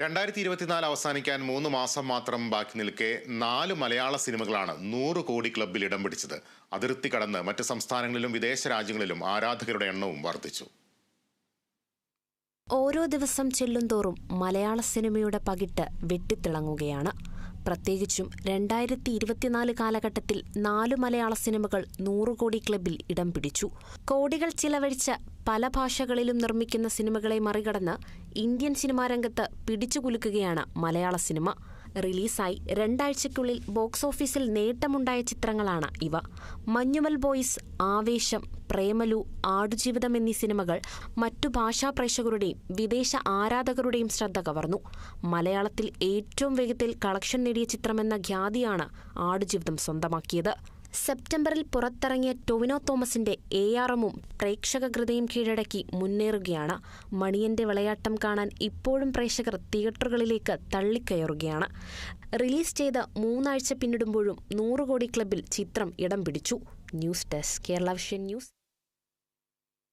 രണ്ടായിരത്തി ഇരുപത്തിനാല് അവസാനിക്കാൻ മൂന്ന് മാസം മാത്രം ബാക്കി നിൽക്കെ നാല് മലയാള സിനിമകളാണ് നൂറ് കോടി ക്ലബിൽ ഇടം പിടിച്ചത്. അതിർത്തി കടന്ന് മറ്റ് സംസ്ഥാനങ്ങളിലും വിദേശ രാജ്യങ്ങളിലും ആരാധകരുടെ എണ്ണവും വർദ്ധിച്ചു. ഓരോ ദിവസം ചെല്ലുംതോറും മലയാള സിനിമയുടെ പകിട്ട് വെട്ടിത്തിളങ്ങുകയാണ് പ്രത്യേകിച്ചും രണ്ടായിരത്തി ഇരുപത്തിനാല് കാലഘട്ടത്തിൽ നാലു മലയാള സിനിമകൾ നൂറുകോടി ക്ലബിൽ ഇടം പിടിച്ചു. കോടികൾ ചിലവഴിച്ച പല ഭാഷകളിലും നിർമ്മിക്കുന്ന സിനിമകളെ മറികടന്ന് ഇന്ത്യൻ സിനിമാ രംഗത്ത് പിടിച്ചുകുലുക്കുകയാണ് മലയാള സിനിമ. റിലീസായി രണ്ടാഴ്ചയ്ക്കുള്ളിൽ ബോക്സ് ഓഫീസിൽ നേട്ടമുണ്ടായ ചിത്രങ്ങളാണ് ഇവ. മഞ്ഞുമൽ ബോയ്സ് ആവേശം പ്രേമലു ആടുജീവിതം എന്നീ സിനിമകൾ മറ്റു ഭാഷാ പ്രേക്ഷകരുടെയും വിദേശ ആരാധകരുടെയും ശ്രദ്ധ കവർന്നു. മലയാളത്തിൽ ഏറ്റവും വേഗത്തിൽ കളക്ഷൻ നേടിയ ചിത്രമെന്ന ഖ്യാതിയാണ് ആടുജീവിതം സ്വന്തമാക്കിയത്. സെപ്റ്റംബറിൽ പുറത്തിറങ്ങിയ ടൊവിനോ തോമസിന്റെ എ ആർ എമ്മും പ്രേക്ഷക ഹൃദയം കീഴടക്കി മുന്നേറുകയാണ്. മണിയന്റെ വിളയാട്ടം കാണാൻ ഇപ്പോഴും പ്രേക്ഷകർ തിയേറ്ററുകളിലേക്ക് തള്ളിക്കയറുകയാണ്. റിലീസ് ചെയ്ത് മൂന്നാഴ്ച പിന്നിടുമ്പോഴും നൂറ് കോടി ക്ലബിൽ ചിത്രം ഇടം പിടിച്ചു. News desk Kerala vision news.